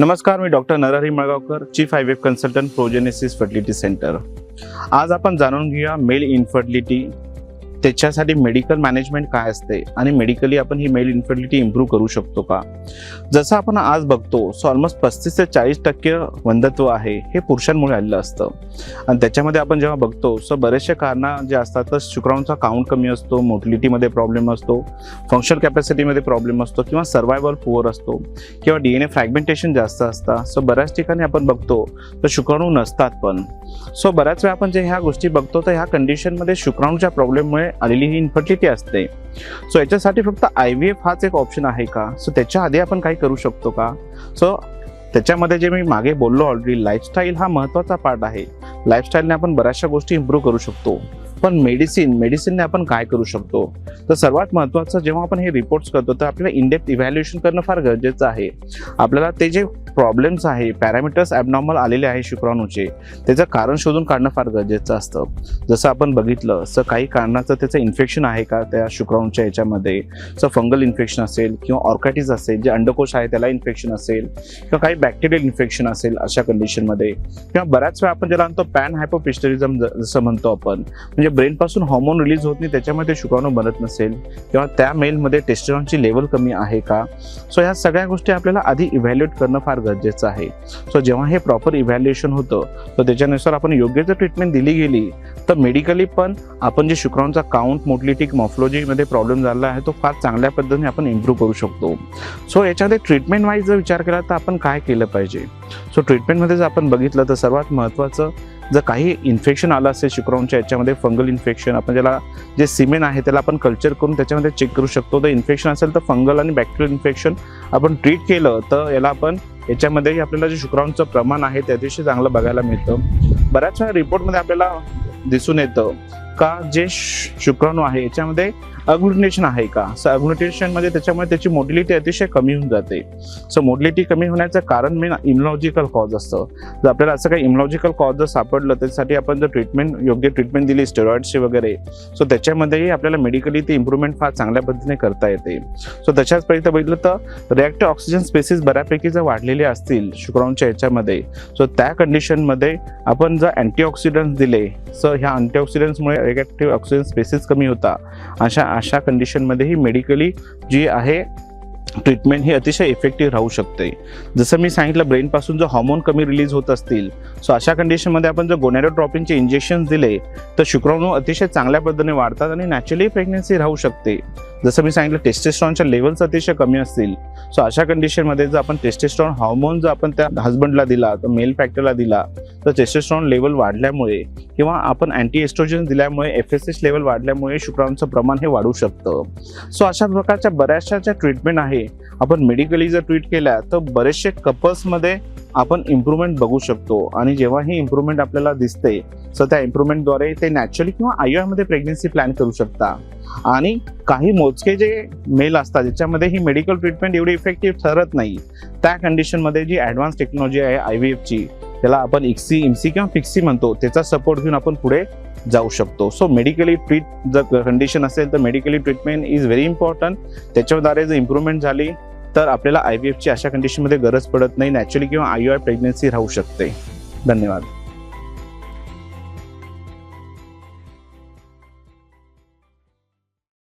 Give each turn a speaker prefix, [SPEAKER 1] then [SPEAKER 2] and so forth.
[SPEAKER 1] नमस्कार मी doctor Narhari Malgaonkar chief I V F consultant Progenesis fertility centre आज आपण जाणून घेऊया मेल इन्फर्टिलिटी त्याच्यासाठी मेडिकल मॅनेजमेंट काय असते? आणि मेडिकली आपण ही मेल इन्फर्टिलिटी इम्प्रूव्ह करू शकतो का? जसं आपण आज बघतो सो ऑलमोस्ट पस्तीस ते चाळीस टक्के वंधत्व आहे हे पुरुषांमुळे आलेलं असतं. आणि त्याच्यामध्ये आपण जेव्हा बघतो सो बरेचसे कारणं जे असतात तर शुक्राणूचा काउंट कमी असतो मोटिलिटीमध्ये प्रॉब्लेम असतो फंक्शनल कॅपॅसिटीमध्ये प्रॉब्लेम असतो किंवा सर्वायवल पुअर असतो किंवा डी एन ए फ्रॅगमेंटेशन जास्त असतं. सो बऱ्याच ठिकाणी आपण बघतो तर शुक्राणू नसतात पण. सो बऱ्याच वेळा आपण जे ह्या गोष्टी बघतो तर ह्या कंडिशनमध्ये शुक्राणूच्या प्रॉब्लेममुळे आलेली ही इन्फर्टिलिटी असते. सो याच्यासाठी फक्त आय व्ही एफ हाच एक ऑप्शन आहे का? सो त्याच्या आधी आपण काही करू शकतो का? सो त्याच्यामध्ये जे मी मागे बोललो ऑलरेडी लाईफस्टाईल हा महत्त्वाचा पार्ट आहे. लाईफस्टाईलने आपण बऱ्याचशा गोष्टी इम्प्रूव्ह करू शकतो. पण मेडिसिन मेडिसिनने आपण काय करू शकतो? तर सर्वात महत्त्वाचं जेव्हा आपण हे रिपोर्ट्स करतो तर आपल्याला इनडेप्थ इव्हॅल्युएशन करणं फार गरजेचं आहे. आपल्याला ते जे प्रॉब्लेम्स आहे पॅरामीटर्स ॲबनॉर्मल आलेले आहे शुक्राणूचे. त्याचं कारण शोधून काढणं फार गरजेचं असतं. जसं आपण बघितलं तर काही कारणाचं त्याचं इन्फेक्शन आहे का त्या शुक्राणूच्या याच्यामध्ये? सं फंगल इन्फेक्शन असेल किंवा ऑर्कायटिस असेल जे अंडकोश आहे त्याला इन्फेक्शन असेल किंवा काही बॅक्टेरियल इन्फेक्शन असेल अशा कंडिशनमध्ये किंवा बऱ्याच वेळा आपण ज्याला म्हणतो पॅन हायपोपिस्टरिझम जसं म्हणतो आपण म्हणजे ब्रेनपासून हॉर्मोन रिलीज होत नाही त्याच्यामध्ये शुक्राणू बनत नसेल किंवा त्या मेलमध्ये टेस्टरॉनची लेवल कमी आहे का? सो ह्या सगळ्या गोष्टी आपल्याला आधी इव्हॅल्युएट करणं फार गरजेचं आहे. सो जेव्हा हे प्रॉपर इव्हॅल्युएशन होतं तर त्याच्यानुसार आपण योग्य जर ट्रीटमेंट दिली गेली तर मेडिकली पण आपण जे शुक्राणूचा काउंट मोटिलिटी मॉफॉलॉजीमध्ये प्रॉब्लेम झाला आहे तो फार चांगल्या पद्धतीने आपण इम्प्रूव्ह करू शकतो. सो याच्यामध्ये ट्रीटमेंट वाईज जर विचार केला तर आपण काय केलं पाहिजे? सो ट्रीटमेंटमध्ये जर आपण बघितलं तर सर्वात महत्त्वाचं जर काही इन्फेक्शन आलं असेल शुक्राणूच्या याच्यामध्ये फंगल इन्फेक्शन आपण ज्याला जे सिमेन आहे त्याला आपण कल्चर करून त्याच्यामध्ये चेक करू शकतो. तर इन्फेक्शन असेल तर फंगल आणि बॅक्टेरियल इन्फेक्शन आपण ट्रीट केलं तर याला आपण याच्यामध्ये आपल्याला जे शुक्राणूचं प्रमाण आहे ते अतिशय चांगलं बघायला मिळतं. बऱ्याच वेळा रिपोर्टमध्ये आपल्याला दिसून येतं का जे शुक्राणू आहे याच्यामध्ये अग्लुटेशन आहे का? सो अग्लुटेशनमध्ये त्याच्यामुळे त्याची मोडिलिटी अतिशय कमी होऊन जाते. सो मोडिलिटी कमी होण्याचं कारण मेन इम्युलॉजिकल कॉज असतं. जर आपल्याला असं काही इम्युलॉजिकल कॉज जर सापडलं त्यासाठी आपण जर ट्रीटमेंट योग्य ट्रीटमेंट दिली स्टेरॉइड्सची वगैरे सो त्याच्यामध्येही आपल्याला मेडिकली ती इम्प्रूव्हमेंट फार चांगल्या पद्धतीने करता येते. सो तशाच पर्यंत बघितलं तर रिॲक्टिव्ह ऑक्सिजन स्पेसिस बऱ्यापैकी जर वाढलेले असतील शुक्राणूच्या याच्यामध्ये सो त्या कंडिशनमध्ये आपण जर अँटीऑक्सिडंट्स दिले सो ह्या अँटीऑक्सिडंट्समुळे रिॲक्टिव्ह ऑक्सिजन स्पेसिस कमी होता. अशा अशा कंडिशनमध्येही मेडिकली जी आहे ट्रीटमेंट ही अतिशय इफेक्टिव्ह राहू शकते. जसं मी सांगितलं ब्रेनपासून जर हॉर्मोन कमी रिलीज होत असतील सो अशा कंडिशनमध्ये आपण जर गोनॅडोट्रॉपिनचे इंजेक्शन दिले तर शुक्राणू अतिशय चांगल्या पद्धतीने वाढतात आणि नॅचरली प्रेग्नन्सी राहू शकते. जसं मी सांगितलं टेस्टेस्ट्रॉनच्या लेवल्स अतिशय कमी असतील सो अशा कंडिशनमध्ये जर आपण टेस्टेस्ट्रॉन हॉर्मोन जर आपण त्या हस्बंडला दिला तर मेल फॅक्टरला दिला तर टेस्टेस्ट्रॉन लेवल वाढल्यामुळे किंवा आपण अँटी एस्ट्रोजन दिल्यामुळे एफ एस एच लेवल वाढल्यामुळे शुक्राणूचं प्रमाण हे वाढू शकतं. सो अशा प्रकारच्या बऱ्याचशा ज्या ट्रीटमेंट आहे आपण मेडिकली जर ट्रीट केल्या तर बरेचसे कपल्समध्ये आपण इम्प्रूव्हमेंट बघू शकतो. आणि जेव्हा ही इम्प्रूव्हमेंट आपल्याला दिसते सो त्या इम्प्रूव्हमेंटद्वारे ते नॅचरली किंवा आयमध्ये प्रेग्नन्सी प्लॅन करू शकता. आणि काही मोजके जे मेल असतात ज्याच्यामध्ये ही मेडिकल ट्रीटमेंट एवढी इफेक्टिव्ह ठरत नाही त्या कंडिशनमध्ये जी ॲडव्हान्स टेक्नॉलॉजी आहे आय व्ही एफची त्याला आपण इक्सी इम्सी किंवा फिक्सी म्हणतो. त्याचा सपोर्ट घेऊन आपण पुढे जाऊ शकतो. सो मेडिकली ट्रीट जर कंडिशन असेल तर medically treatment is very important त्याच्याद्वारे जर इम्प्रूव्हमेंट झाली तर आपल्याला आय व्ही एफची अशा कंडिशनमध्ये गरज पडत नाही. नॅचरली किंवा आय आय प्रेग्नन्सी राहू शकते. धन्यवाद.